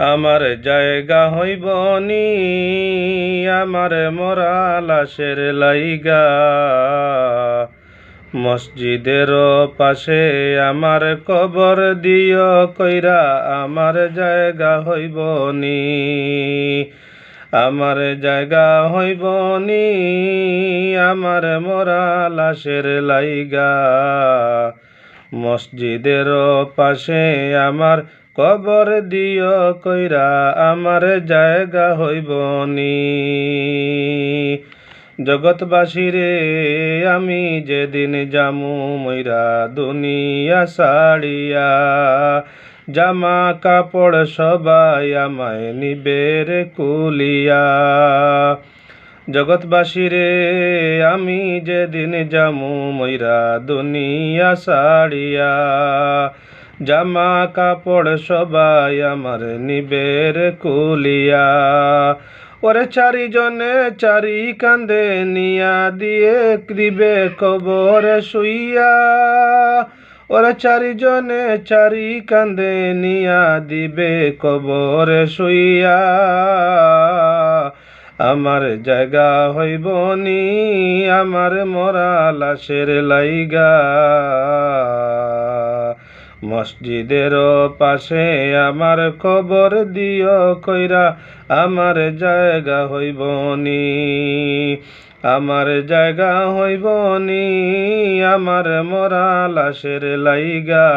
আমার জায়গা হইব নি, আমার মরা লাশের লাইগা। মসজিদের পাশে আমার কবর দিও, কইরা আমার জায়গা হইব নি। আমার জায়গা হইব নি, আমার মরা লাশের লাইগা। মসজিদের পাশে আমার কবর দিও কইরা আমার জায়গা হইব নি। জগৎবাসীরে আমি যেদিন জামু মইরা দুনিয়া সাড়িয়া জামা কাপড় সবাই আমায় নিবের কুলিয়া। জগৎবাসীরে আমি যেদিন জামু মইরা দুনিয়া সাড়িয়া জামা কাপড় সবাই আমার নিবের কুলিয়া। ওরে চারিজনে চারি কান্দে নিয়া দিয়ে দিবে কবর শুইয়া। ওরা চারিজনে চারি কান্দে নিয়া দিবে কবর শুইয়া। আমার জায়গা হইব নি, আমার মরা লাশের লাইগা। মসজিদের পাশে আমার কবর দিও কইরা আমার জায়গা হইব নি। আমার জায়গা হইব নি, আমার মরা লাশের লাইগা।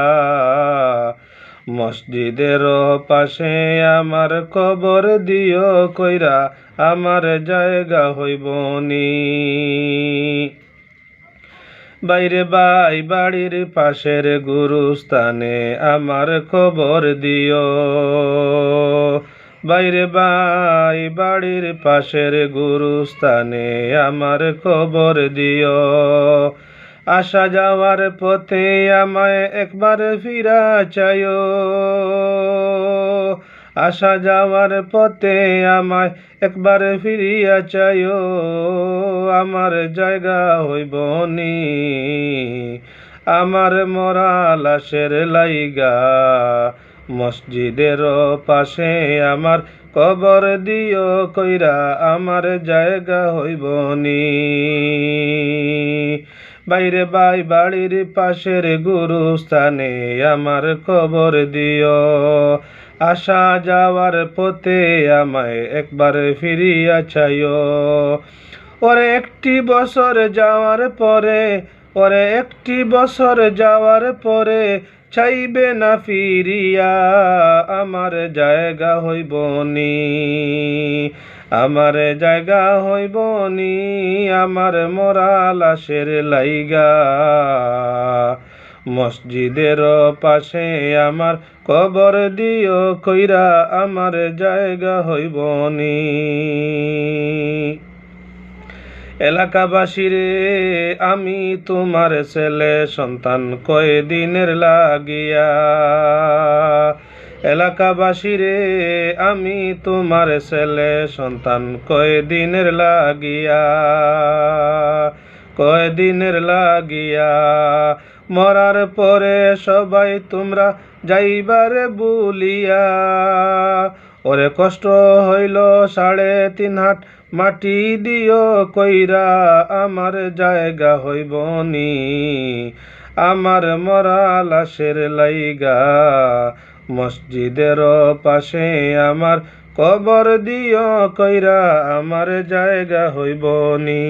মসজিদের পাশে আমার কবর দিও কইরা আমার জায়গা হইব নি। বাইরে বাই বাড়ির পাশের গুরুস্থানে আমার খবর দিও। বাইরে বাই বাড়ির পাশের গুরুস্থানে আমার খবর দিও। আসা যাওয়ার পথে আমায় একবার ফিরা চাইও। আসা যাওয়ার পথে আমায় একবার ফিরিয়া চাইও। আমার জায়গা হইব নি। আমার মরা লাশের লাইগা। মসজিদের পাশে আমার কবর দিও কইরা আমার জায়গা হইব নি। বাইরে বাই বাড়ির পাশের গুরুস্থানে আমার খবর দিও। আসা যাওয়ার পথে আমায় একবার ফিরিয়া চাইও। ওরে একটি বছর যাওয়ার পরে ওরে একটি বছর যাওয়ার পরে চাইবে না ফিরিয়া, আমার জায়গা হইব নি। আমার জায়গা হইব নি, আমার মরা লাশের লাইগা। মসজিদের পাশে আমার কবর দিও, কইরা আমার জায়গা হইব নি। এলাকাবাসীরে, আমি তোমার ছেলে সন্তান কয়দিনের লাগিয়া? এলাকাবাসীরে, আমি তোমার ছেলে সন্তান কয়দিনের লাগিয়া? কয়দিনের লাগিয়া? মরার পরে সবাই তোমরা যাইবারে বলিয়া ওরে কষ্ট হইল সাড়ে তিন হাট মাটি দিও কইরা আমার জায়গা হইব নি। আমার মরা লাশের লাইগা মসজিদের পাশে আমার কবর দিও কইরা আমার জায়গা হইব নি।